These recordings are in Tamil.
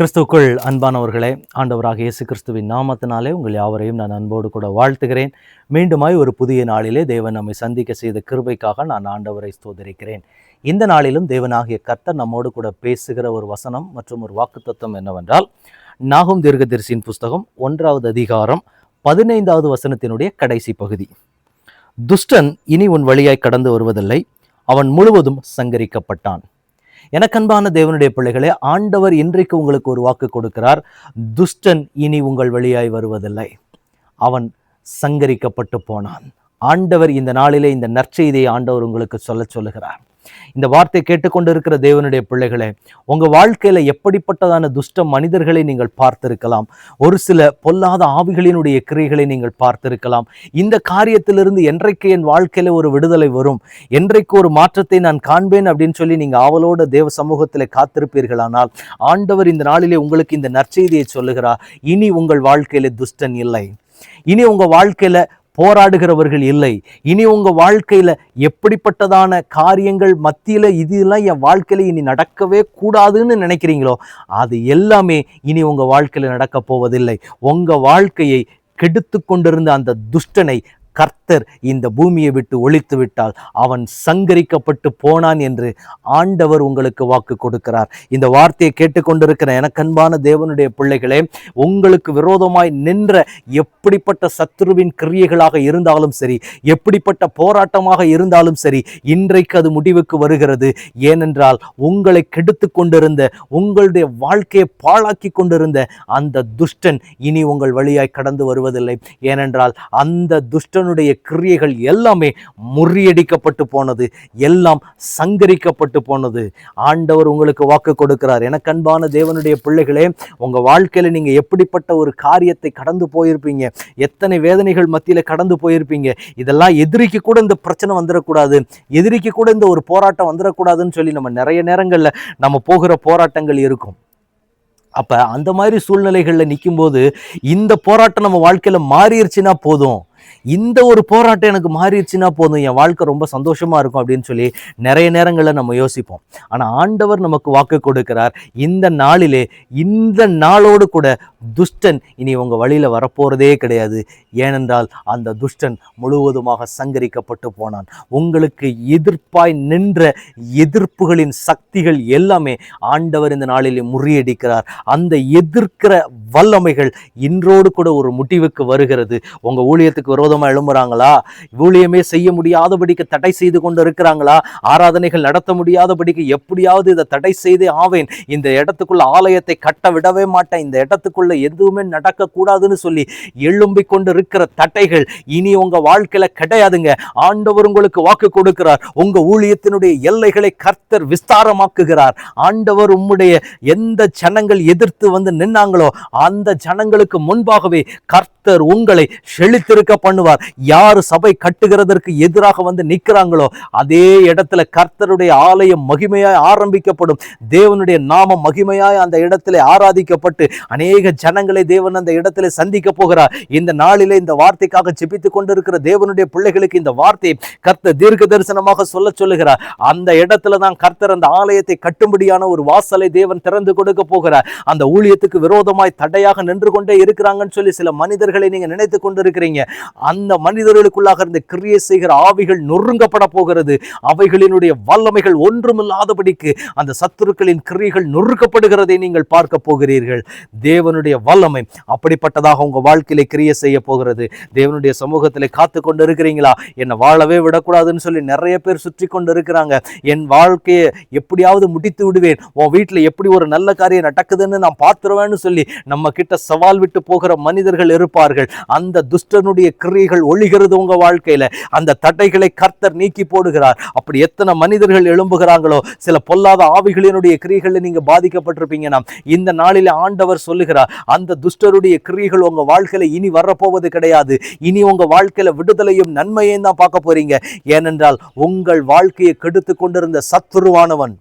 கிறிஸ்துவுக்குள் அன்பானவர்களே ஆண்டவராக இயேசு கிறிஸ்துவின் நாமத்தினாலே உங்கள் யாவரையும் நான் அன்போடு கூட வாழ்த்துகிறேன். மீண்டுமாய் ஒரு புதிய நாளிலே தேவன் நம்மை சந்திக்க செய்த கிருபைக்காக நான் ஆண்டவரை ஸ்தோதரிக்கிறேன் இந்த நாளிலும் தேவனாகிய கர்த்தர் நம்மோடு கூட பேசுகிற ஒரு வசனம் மற்றும் ஒரு வாக்குத்தத்தம் என்னவென்றால் நாகும் தீர்க்கதரிசியின் புஸ்தகம் ஒன்றாவது அதிகாரம் பதினைந்தாவது வசனத்தினுடைய கடைசி பகுதி. துஷ்டன் இனி உன் வழியாய் கடந்து வருவதில்லை அவன் முழுவதும் சங்கரிக்கப்பட்டான். எனக்கன்பான தேவனுடைய பிள்ளைகளே ஆண்டவர் இன்றைக்கு உங்களுக்கு ஒரு வாக்கு கொடுக்கிறார். துஷ்டன் இனி உங்கள் வழியாய் வருவதில்லை. அவன் சங்கரிக்கப்பட்டு போனான். ஆண்டவர் இந்த நாளிலே இந்த நற்செய்தியை ஆண்டவர் உங்களுக்கு சொல்ல சொல்லுகிறார். இந்த வார்த்தை கேட்டுக்கொண்டிருக்கிற தேவனுடைய பிள்ளைகளே உங்க வாழ்க்கையில எப்படிப்பட்டதான துஷ்ட மனிதர்களை நீங்கள் பார்த்திருக்கலாம்? ஒரு சில பொல்லாத ஆவிகளினுடைய கிரைகளை நீங்கள் பார்த்திருக்கலாம். இந்த காரியத்திலிருந்து என்றைக்கு என் வாழ்க்கையில ஒரு விடுதலை வரும்? என்றைக்கு ஒரு மாற்றத்தை நான் காண்பேன் அப்படின்னு சொல்லி நீங்க ஆவலோட தேவ சமூகத்தில் காத்திருப்பீர்களானால் ஆண்டவர் இந்த நாளிலே உங்களுக்கு இந்த நற்செய்தியை சொல்லுகிறார். இனி உங்கள் வாழ்க்கையில துஷ்டன் இல்லை. இனி உங்கள் வாழ்க்கையில போராடுகிறவர்கள் இல்லை. இனி உங்கள் வாழ்க்கையில் எப்படிப்பட்டதான காரியங்கள் மத்தியில் இதெல்லாம் என் வாழ்க்கையில் இனி நடக்கவே கூடாதுன்னு நினைக்கிறீங்களோ அது எல்லாமே இனி உங்கள் வாழ்க்கையில் நடக்கப் போவதில்லை. உங்கள் வாழ்க்கையை கெடுத்து கொண்டிருந்த அந்த துஷ்டனை கர்த்தர் இந்த பூமியை விட்டு ஒழித்து விட்டால் அவன் சங்கரிக்கப்பட்டு போனான் என்று ஆண்டவர் உங்களுக்கு வாக்கு கொடுக்கிறார். இந்த வார்த்தையை கேட்டுக்கொண்டிருக்கிற எனக்கன்பான தேவனுடைய பிள்ளைகளே உங்களுக்கு விரோதமாய் நின்ற எப்படிப்பட்ட சத்துருவின் கிரியைகளாக இருந்தாலும் சரி எப்படிப்பட்ட போராட்டமாக இருந்தாலும் சரி இன்றைக்கு அது முடிவுக்கு வருகிறது. ஏனென்றால் உங்களை கெடுத்து கொண்டிருந்த உங்களுடைய வாழ்க்கையை பாழாக்கி கொண்டிருந்த அந்த துஷ்டன் இனி உங்கள் வழியாய் கடந்து வருவதில்லை. ஏனென்றால் அந்த அவனுடைய கிரியைகள் எல்லாமே முறியடிக்கப்பட்டு போனது எல்லாம் சங்கரிக்கப்பட்டு போனது. ஆண்டவர் உங்களுக்கு வாக்கு கொடுக்கிறார். எனக்கு அன்பான தேவனுடைய பிள்ளைகளே உங்கள் வாழ்க்கையில் நீங்கள் எப்படிப்பட்ட ஒரு காரியத்தை கடந்து போயிருப்பீங்க? எத்தனை வேதனைகள் மத்தியில் கடந்து போயிருப்பீங்க? இதெல்லாம் எதிரிக்கு கூட இந்த பிரச்சனை வந்துடக்கூடாது எதிரிக்கு கூட இந்த ஒரு போராட்டம் வந்துடக்கூடாதுன்னு சொல்லி நம்ம நிறைய நேரங்களில் நம்ம போகிற போராட்டங்கள் இருக்கும். அப்போ அந்த மாதிரி சூழ்நிலைகளில் நிற்கும்போது இந்த போராட்டம் நம்ம வாழ்க்கையில் மாறிடுச்சுன்னா போதும். இந்த ஒரு போராட்டம் எனக்கு மாறிடுச்சுன்னா போதும். என் வாழ்க்கை ரொம்ப சந்தோஷமா இருக்கும் அப்படின்னு சொல்லி நிறைய நேரங்களில் நம்ம யோசிப்போம். ஆனால் ஆண்டவர் நமக்கு வாக்கு கொடுக்கிறார். இந்த நாளிலே இந்த நாளோடு கூட துஷ்டன் இனி உங்க வழியில் வரப்போறதே கிடையாது. ஏனென்றால் அந்த துஷ்டன் முழுவதுமாக சங்கரிக்கப்பட்டு போனான். உங்களுக்கு எதிர்ப்பாய் நின்ற எதிர்ப்புகளின் சக்திகள் எல்லாமே ஆண்டவர் இந்த நாளிலே முறியடிக்கிறார். அந்த எதிர்க்கிற வல்லமைகள் இன்றோடு கூட ஒரு முடிவுக்கு வருகிறது. உங்கள் ஊழியத்துக்கு விரோதமாக எழும்புறாங்களா? ஊழியமே செய்ய முடியாதபடிக்கு தடை செய்து கொண்டு இருக்கிறாங்களா ஆராதனைகள் நடத்த முடியாதபடிக்கு எப்படியாவது இதை தடை செய்தே ஆவேன். இந்த இடத்துக்குள்ள ஆலயத்தை கட்ட விடவே மாட்டேன். இந்த இடத்துக்குள்ள எதுவுமே நடக்கக்கூடாதுன்னு சொல்லி எழும்பிக் கொண்டு இருக்கிற தட்டைகள் இனி உங்கள் வாழ்க்கையில் கிடையாதுங்க. ஆண்டவர் உங்களுக்கு வாக்கு கொடுக்கிறார். உங்கள் ஊழியத்தினுடைய எல்லைகளை கர்த்தர் விஸ்தாரமாக்குகிறார். ஆண்டவர் உம்முடைய எந்த ஜனங்கள் எதிர்த்து வந்து நின்னாங்களோ அந்த ஜனங்களுக்கு முன்பாகவே கர்த்தர் உங்களை செழித்திருக்க பண்ணுவார். யார் சபை கட்டுகிறதற்கு எதிராக வந்து நிற்கிறாங்களோ அதே இடத்துல கர்த்தருடைய ஆலயம் மகிமையாய் ஆரம்பிக்கப்படும். தேவனுடைய நாமம் மகிமையாய் அந்த இடத்துல ஆராதிக்கப்பட்டு அநேக ஜனங்களை தேவன் அந்த இடத்துல சந்திக்க போகிறார். இந்த நாளிலே இந்த வார்த்தைக்காக ஜெபித்துக் கொண்டிருக்கிற தேவனுடைய பிள்ளைகளுக்கு இந்த வார்த்தையை கர்த்தர் தீர்க்க தரிசனமாக சொல்ல சொல்லுகிறார். அந்த இடத்துல தான் கர்த்தர் அந்த ஆலயத்தை கட்டும்படியான ஒரு வாசலை தேவன் திறந்து கொடுக்க போகிறார். அந்த ஊழியத்துக்கு விரோதமாய் தடையாக நின்று கொண்டே இருக்கிறாங்கன்னு சொல்லி சில மனிதர்களை நீங்க நினைத்து கொண்டிருக்கிறீங்க. அந்த மனிதர்களுக்குள்ளாக இருந்து கிரியை செய்கிற ஆவிகள் நொறுங்கப்பட போகிறது. அவைகளினுடைய வல்லமைகள் ஒன்றுமில்லாதபடிக்கு அந்த சத்துருக்களின் கிரியைகள் நொறுக்கப்படுகிறதை நீங்கள் பார்க்க போகிறீர்கள். தேவனுடைய வல்லமை அப்படிப்பட்டதாக உங்க வாழ்க்கையில கிரியை செய்ய போகிறது. தேவனுடைய சமூகத்தில் காத்து கொண்டு இருக்கிறீங்களா என்னை வாழவே விடக்கூடாதுன்னு சொல்லி நிறைய பேர் சுற்றி கொண்டு இருக்கிறாங்க என் வாழ்க்கையை எப்படியாவது முடித்து விடுவேன். உன் வீட்டில் எப்படி ஒரு நல்ல காரியம் நடக்குதுன்னு நான் பார்த்துருவேன்னு சொல்லி நம்ம நம்ம கிட்ட சவால் விட்டு போகிற மனிதர்கள் இருப்பார்கள். அந்த துஷ்டனுடைய கிரியைகள் ஒழிகிறது உங்க வாழ்க்கையில. அந்த தடைகளை கர்த்தர் நீக்கி போடுகிறார். அப்படி எத்தனை மனிதர்கள் எழும்புகிறாங்களோ சில பொல்லாத ஆவிகளினுடைய கிரியைகளில் நீங்க பாதிக்கப்பட்டிருப்பீங்கன்னா இந்த நாளில் ஆண்டவர் சொல்லுகிறார் அந்த துஷ்டருடைய கிரியைகள் உங்க வாழ்க்கையில இனி வரப்போவது கிடையாது. இனி உங்க வாழ்க்கையில விடுதலையும் நன்மையும் தான் பார்க்க போறீங்க. ஏனென்றால் உங்கள் வாழ்க்கையை கெடுத்து கொண்டிருந்த சத்துருவானவன்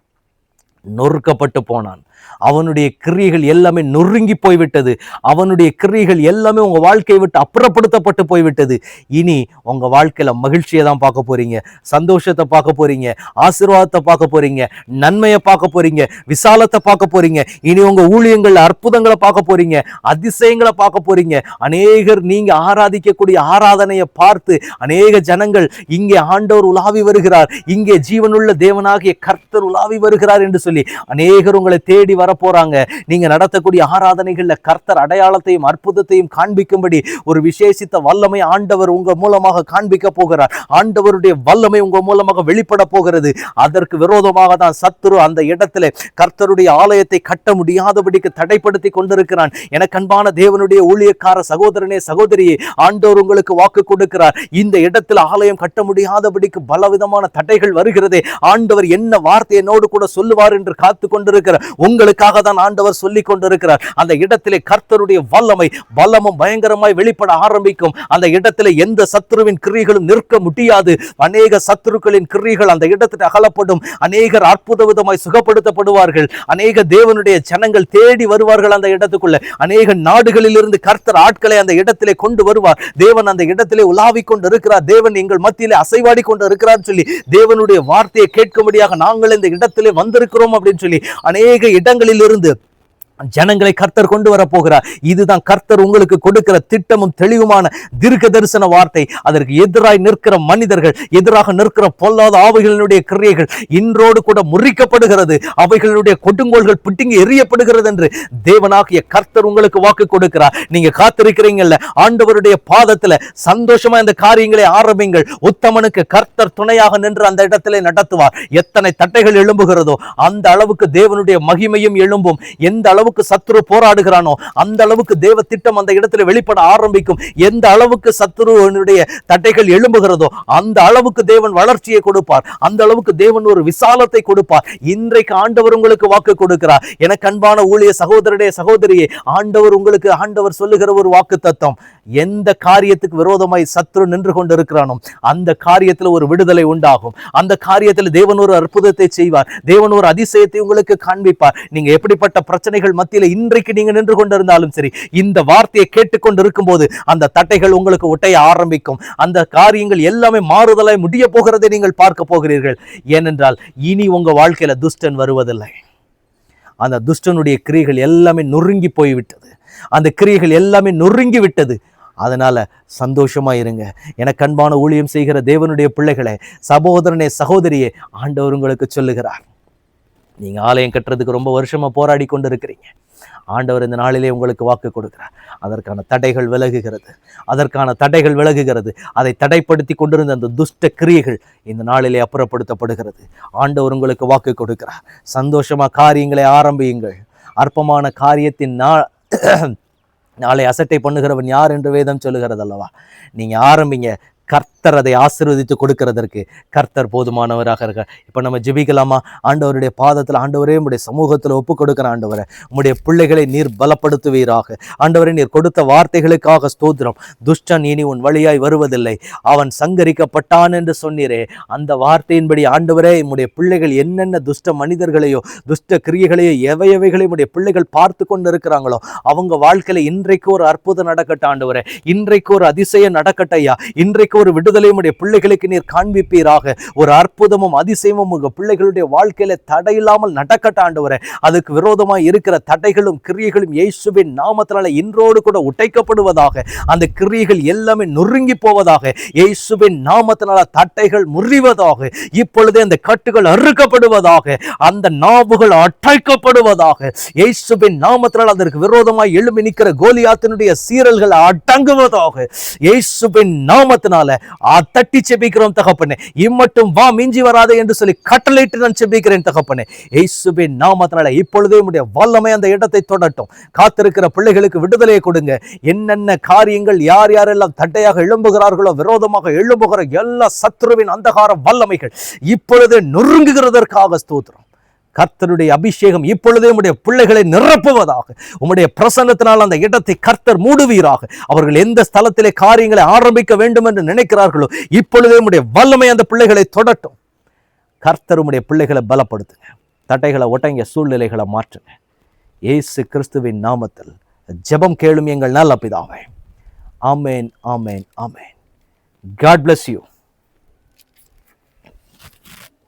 நொறுக்கப்பட்டு போனான். அவனுடைய கிரியைகள் எல்லாமே நொறுங்கி போய்விட்டது. அவனுடைய கிரியைகள் எல்லாமே உங்கள் வாழ்க்கையை விட்டு அப்புறப்படுத்தப்பட்டு போய்விட்டது. இனி உங்கள் வாழ்க்கையில் மகிழ்ச்சியை தான் பார்க்க போறீங்க. சந்தோஷத்தை பார்க்க போறீங்க. ஆசீர்வாதத்தை பார்க்க போறீங்க. நன்மையை பார்க்க போறீங்க. விசாலத்தை பார்க்க போறீங்க. இனி உங்கள் ஊழியங்கள் அற்புதங்களை பார்க்க போறீங்க. அதிசயங்களை பார்க்க போறீங்க. அநேகர் நீங்கள் ஆராதிக்கக்கூடிய ஆராதனையை பார்த்து அநேக ஜனங்கள் இங்கே ஆண்டவர் உலாவி வருகிறார். இங்கே ஜீவனுள்ள தேவனாகிய கர்த்தர் உலாவி வருகிறார் என்று சொல்லி அநேகர் உங்களை தேடி தேடி வர போறாங்க நீங்க நடத்தக்கூடிய ஆராதனைகள்ல கர்த்தர் அடையாளத்தையும் அற்புதத்தையும் காண்பிக்கும்படி ஒரு விசேஷித்த வல்லமை ஆண்டவர் உங்க மூலமாக காண்பிக்க போகிறார். ஆண்டவருடைய வல்லமை உங்க மூலமாக வெளிப்பட போகிறது. அதற்கு விரோதமாக தான் சத்துரு அந்த இடத்துல கர்த்தருடைய ஆலயத்தை கட்ட முடியாதபடிக்கு தடைப்படுத்தி கொண்டிருக்கிறான். எனக்கு அன்பான தேவனுடைய ஊழியக்கார சகோதரனே சகோதரியே ஆண்டவர் உங்களுக்கு வாக்கு கொடுக்கிறார். இந்த இடத்துல ஆலயம் கட்ட முடியாதபடிக்கு பலவிதமான தடைகள் வருகிறதே. ஆண்டவர் என்ன வார்த்தை என்னோடு கூட சொல்லுவார் என்று காத்து கொண்டிருக்கிறார். உங்க உங்களுக்காக தான் ஆண்டவர் சொல்லி கொண்டிருக்கிறார். அந்த இடத்திலே கர்த்தருடைய வல்லமை வல்லமும் பயங்கரமாய் வெளிப்பட ஆரம்பிக்கும். அந்த இடத்துல எந்த சத்துருவின் கிரியைகளும் நிற்க முடியாது. அநேக சத்துருக்களின் கிரியைகள் அந்த இடத்தில் அகலப்படும். அநேகர் அற்புத விதமாய் சுகப்படுத்தப்படுவார்கள். அநேக தேவனுடைய ஜனங்கள் தேடி வருவார்கள் அந்த இடத்துக்குள்ள. அநேக நாடுகளில் இருந்து கர்த்தர் ஆட்களை அந்த இடத்திலே கொண்டு வருவார். தேவன் அந்த இடத்திலே உலாவிக் கொண்டு இருக்கிறார் தேவன் எங்கள் மத்தியிலே அசைவாடி கொண்டு இருக்கிறார் சொல்லி தேவனுடைய வார்த்தையை கேட்கும்படியாக நாங்கள் இந்த இடத்திலே வந்திருக்கிறோம் அப்படின்னு சொல்லி அநேக இட இடங்களிலிருந்து ஜனங்களை கர்த்தர் கொண்டு வர போகிறார் இதுதான் கர்த்தர் உங்களுக்கு கொடுக்கிற திட்டமும் தெளிவுமான தீர்க்க தரிசன வார்த்தை. அதற்கு எதிராய் நிற்கிற மனிதர்கள் எதிராக நிற்கிற பொல்லாத ஆவைகளினுடைய கிரியைகள் இன்றோடு கூட முறிக்கப்படுகிறது. அவைகளுடைய கொடுங்கோள்கள் பிட்டுங்கி எரியப்படுகிறது என்று தேவனாகிய கர்த்தர் உங்களுக்கு வாக்கு கொடுக்கிறார். நீங்க காத்திருக்கிறீங்கல்ல ஆண்டவருடைய பாதத்துல சந்தோஷமா இந்த காரியங்களை ஆரம்பிங்கள். உத்தமனுக்கு கர்த்தர் துணையாக நின்று அந்த இடத்திலே நடத்துவார். எத்தனை தட்டைகள் எழும்புகிறதோ அந்த அளவுக்கு தேவனுடைய மகிமையும் எழும்பும். எந்த அளவுக்கு சத்துரு போராடுகிறானோ அந்த அளவுக்கு தேவ திட்டம் அந்த இடத்துல வெளிப்பட ஆரம்பிக்கும். எந்த அளவுக்கு சத்துருவனுடைய தட்டைகள் எழும்புகிறதோ அந்த அளவுக்கு தேவன் வளர்ச்சியை கொடுப்பார். அந்த அளவுக்கு தேவன் ஒரு விசாலத்தை கொடுப்பார். இன்றைக்கு ஆண்டவர் உங்களுக்கு வாக்கு கொடுக்கிறார். எனக்கு அன்பான ஊழிய சகோதரடைய சகோதரியே ஆண்டவர் உங்களுக்கு ஆண்டவர் சொல்லுகிற ஒரு வாக்கு தத்துவம் எந்த காரியத்துக்கு விரோதமாய் சத்துரு நின்று கொண்டிருக்கிறானோ அந்த காரியத்தில் ஒரு விடுதலை உண்டாகும். அந்த காரியத்தில் தேவன் ஒரு அற்புதத்தை செய்வார். தேவன் ஒரு அதிசயத்தை உங்களுக்கு காண்பிப்பார். நீங்க எப்படிப்பட்ட பிரச்சனைகள் மத்தியில இன்றைக்கு நீங்கள் நின்று கொண்டிருந்தாலும் சரி இந்த வார்த்தையை கேட்டுக்கொண்டு இருக்கும்போது அந்த தட்டைகள் உங்களுக்கு ஒட்டைய ஆரம்பிக்கும். அந்த காரியங்கள் எல்லாமே மாறுதலாய் முடிய போகிறதை நீங்கள் பார்க்க போகிறீர்கள். ஏனென்றால் இனி உங்க வாழ்க்கையில துஷ்டன் வருவதில்லை. அந்த துஷ்டனுடைய கிரியைகள் எல்லாமே நொறுங்கி போய்விட்டது. அந்த கிரியைகள் எல்லாமே நொறுங்கி விட்டது. அதனால சந்தோஷமா இருங்க. எனக்கு அன்பான ஊழியம் செய்கிற தேவனுடைய பிள்ளைகளே சகோதரனே சகோதரியே ஆண்டவர் உங்களுக்கு சொல்லுகிறார். நீங்கள் ஆலயம் கட்டுறதுக்கு ரொம்ப வருஷமாக போராடி கொண்டு இருக்கிறீங்க ஆண்டவர் இந்த நாளிலே உங்களுக்கு வாக்கு கொடுக்கிறார். அதற்கான தடைகள் விலகுகிறது. அதற்கான தடைகள் விலகுகிறது. அதை தடைப்படுத்தி கொண்டிருந்த அந்த துஷ்ட கிரியைகள் இந்த நாளிலே அப்புறப்படுத்தப்படுகிறது. ஆண்டவர் உங்களுக்கு வாக்கு கொடுக்கிறார். சந்தோஷமா காரியங்களை ஆரம்பியுங்கள். அற்பமான காரியத்தின் நா நாளை அசட்டை பண்ணுகிறவன் யார் என்று வேதம் சொல்லுகிறது அல்லவா? நீங்கள் ஆரம்பிங்க. கர்த்தர் அதை ஆசீர்வதித்து கொடுக்கிறதற்கு கர்த்தர் போதுமானவராக இருக்கார் இப்போ நம்ம ஜெபிக்கலாமா? ஆண்டவருடைய பாதத்தில் ஆண்டவரே உடைய சமூகத்தில் ஒப்பு கொடுக்கிற ஆண்டவரை உங்களுடைய பிள்ளைகளை நீர் பலப்படுத்துவீராக. ஆண்டவரை நீர் கொடுத்த வார்த்தைகளுக்காக ஸ்தோத்திரம். துஷ்டன் இனி உன் வழியாய் வருவதில்லை. அவன் சங்கரிக்கப்பட்டான் என்று சொன்னீரே. அந்த வார்த்தையின்படி ஆண்டவரே உம்முடைய பிள்ளைகள் என்னென்ன துஷ்ட மனிதர்களையோ துஷ்ட கிரியைகளையோ எவை எவைகளை உடைய பிள்ளைகள் பார்த்து கொண்டு இருக்கிறாங்களோ அவங்க வாழ்க்கையில இன்றைக்கு ஒரு அற்புதம் நடக்கட்ட ஆண்டவரே. இன்றைக்கு ஒரு அதிசயம் நடக்கட்டையா இன்றைக்கு ஒரு விடு விடுதலை உடைய பிள்ளைகளுக்கு நீர் காண்பிப்பீராக. ஒரு அற்புதமும் அதிசயமும் உங்கள் பிள்ளைகளுடைய வாழ்க்கையில தடையில்லாமல் நடக்கட்டும் ஆண்டவரே. அதுக்கு விரோதமாக இருக்கிற தடைகளும் கிரியைகளும் இயேசுவின் நாமத்தினால இன்றோடு கூட உடைக்கப்படுவதாக. அந்த கிரியைகள் எல்லாமே நொறுங்கி போவதாக. இயேசுவின் நாமத்தினால தட்டைகள் முறிவதாக. இப்பொழுதே அந்த கட்டுகள் அறுக்கப்படுவதாக. அந்த நாவுகள் அடைக்கப்படுவதாக. இயேசுவின் நாமத்தினால் அதற்கு விரோதமாக எழும்பி நிற்கிற கோலியாத்தினுடைய சீரல்கள் அடங்குவதாக. இயேசுவின் நாமத்தினால ஆ, தட்டி செபிக்கிறோம் தகப்பனே. இம்மட்டும் வா மிஞ்சி வராது என்று சொல்லி கட்டளையிட்டு நான் செபிக்கிறேன் தகப்பனே. இயேசுவின் நாமத்தினால இப்பொழுதே உடைய வல்லமை அந்த இடத்தை தொடட்டும். காத்திருக்கிற பிள்ளைகளுக்கு விடுதலையை கொடுங்க. என்னென்ன காரியங்கள் யார் யாரெல்லாம் தட்டையாக எழும்புகிறார்களோ விரோதமாக எழும்புகிற எல்லா சத்ருவின் அந்தகார வல்லமைகள் இப்பொழுது நொறுங்குகிறதற்காக ஸ்தோத்திரம். கர்த்தருடைய அபிஷேகம் இப்பொழுதே உடைய பிள்ளைகளை நிரப்புவதாக உம்முடைய பிரசன்னத்தினால் அந்த இடத்தை கர்த்தர் மூடுவீராக. அவர்கள் எந்த ஸ்தலத்திலே காரியங்களை ஆரம்பிக்க வேண்டும் என்று நினைக்கிறார்களோ இப்பொழுதே உடைய வல்லமை அந்த பிள்ளைகளை தொடட்டும். கர்த்தர் உடைய பிள்ளைகளை பலப்படுத்துங்க. தட்டைகளை ஒட்டங்க சூழ்நிலைகளை மாற்றுங்க. இயேசு கிறிஸ்துவின் நாமத்தில் ஜெபம் கேளும் எங்கள் நல்ல பிதாவே. Amen amen amen. God bless you